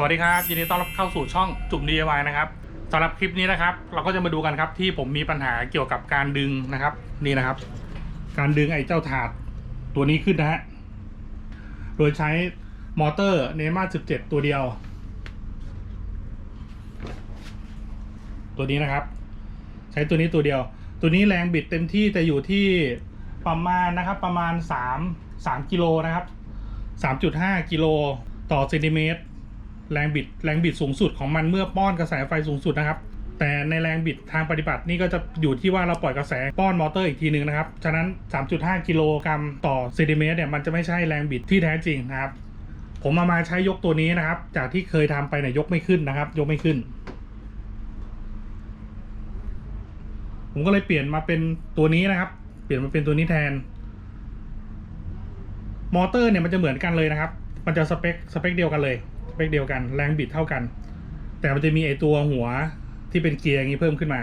สวัสดีครับ ยินดีต้อนรับเข้าสู่ช่องจุ่ม DIY นะครับสำหรับคลิปนี้นะครับ เราก็จะมาดูกันครับที่ผมมีปัญหาเกี่ยวกับการดึงนะครับ นี่นะครับ การดึงไอ้เจ้าถาดตัวนี้ขึ้นนะฮะโดยใช้มอเตอร์เนม่า17 ตัวเดียว ตัวนี้นะครับ ใช้ตัวนี้ตัวเดียว ตัวนี้แรงบิดเต็มที่จะอยู่ที่ประมาณนะครับ ประมาณ 3 3กิโลนะครับ 3.5กิโลต่อเซนติเมตร แรงบิดแรงบิดสูงสุดของมันเมื่อป้อนกระแสไฟสูงสุดนะครับแต่ในแรงบิดทางปฏิบัตินี่ก็จะอยู่ที่ว่าเราปล่อยกระแสป้อนมอเตอร์อีกทีหนึ่งนะครับ ฉะนั้น 3.5 กิโลกรัมต่อเซนติเมตรเนี่ยมันจะไม่ใช่แรงบิดที่แท้จริงนะครับ ผมมามาใช้ยกตัวนี้นะครับ จากที่เคยทำไปเนี่ยยกไม่ขึ้นนะครับ ยกไม่ขึ้น ผมก็เลยเปลี่ยนมาเป็นตัวนี้นะครับ เปลี่ยนมาเป็นตัวนี้แทน มอเตอร์เนี่ยมันจะเหมือนกันเลยนะครับ มันจะสเปคสเปคเดียวกันเลย สเปคเดียวกันแรงบิดเท่ากัน แต่มันจะมีไอตัวหัวที่เป็นเกียร์อย่างนี้เพิ่มขึ้นมา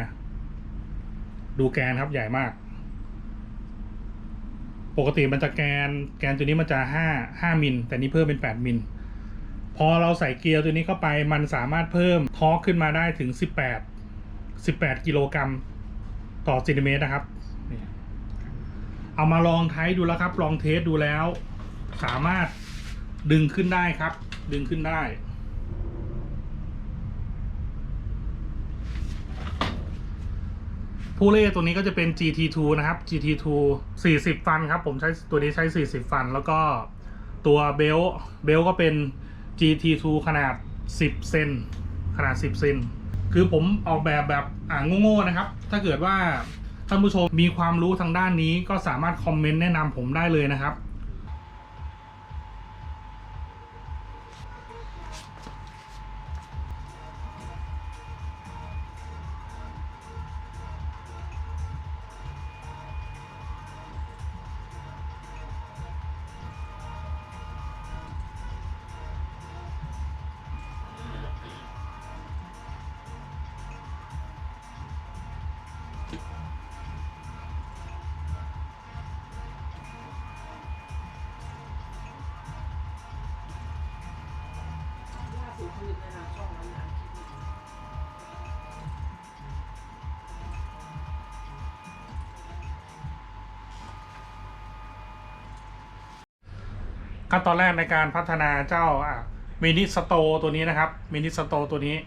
ดูแกนครับใหญ่มาก ปกติมันจะแกนแกนตัวนี้มันจะห้าห้ามิลแต่นี้เพิ่มเป็นแปดมิลพอเราใส่เกียร์ตัวนี้เข้าไปมันสามารถเพิ่มทอร์คขึ้นมาได้ถึงสิบแปดสิบแปดกิโลกรัมต่อเซนติเมตรนะครับ เอามาลองใช้ดูแล้วครับ ลองเทสดูแล้ว สามารถดึงขึ้นได้ครับ ดึงขึ้นได้ ผู้เล่ตัวนี้ก็จะเป็น GT2 นะครับ GT2 40 ฟันครับ ผมใช้ตัวนี้ใช้ 40 ฟัน แล้วก็ตัวเบลเบลก็เป็น GT2 ขนาด 10 เซนขนาด 10 เซนคือผมออกแบบแบบอ่าโง่ๆนะครับ ถ้าเกิดว่าท่านผู้ชมมีความรู้ทางด้านนี้ก็สามารถคอมเมนต์แนะนำผมได้เลยนะครับ ขั้นตอนแรกในการพัฒนาเจ้ามินิสโตตัวนี้นะครับมินิสโตตัวนี้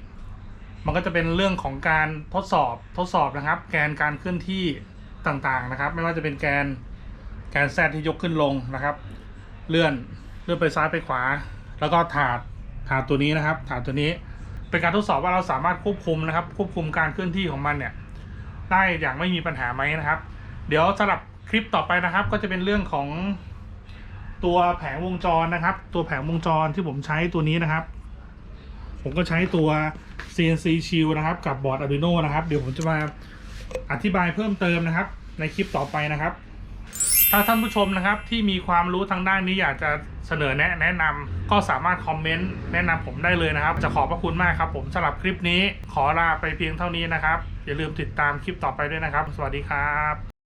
มันก็จะเป็นเรื่องของการทดสอบทดสอบนะครับ แกนการเคลื่อนที่ต่างๆนะครับ ไม่ว่าจะเป็นแกนแกนแซดที่ยกขึ้นลงนะครับ เลื่อนเลื่อนไปซ้ายไปขวา แล้วก็ถาดถาดตัวนี้นะครับ ถาดตัวนี้เป็นการทดสอบว่าเราสามารถควบคุมนะครับ ควบคุมการเคลื่อนที่ของมันเนี่ย ได้อย่างไม่มีปัญหาไหมนะครับ เดี๋ยวสำหรับคลิปต่อไปนะครับ ก็จะเป็นเรื่องของ ตัวแผงวงจรนะครับ ตัวแผงวงจรที่ผมใช้ตัวนี้นะครับ ผมก็ใช้ตัว CNC Shield นะครับ กับบอร์ด Arduino นะครับ เดี๋ยวผมจะมาอธิบายเพิ่มเติมนะครับ ในคลิปต่อไปนะครับ ถ้าท่านผู้ชมนะครับที่มีความรู้ทางด้านนี้อยากจะเสนอแนะแนะนำก็สามารถคอมเมนต์แนะนำผมได้เลยนะครับ จะขอบพระคุณมากครับ ผมสำหรับคลิปนี้ขอลาไปเพียงเท่านี้นะครับ อย่าลืมติดตามคลิปต่อไปด้วยนะครับ สวัสดีครับ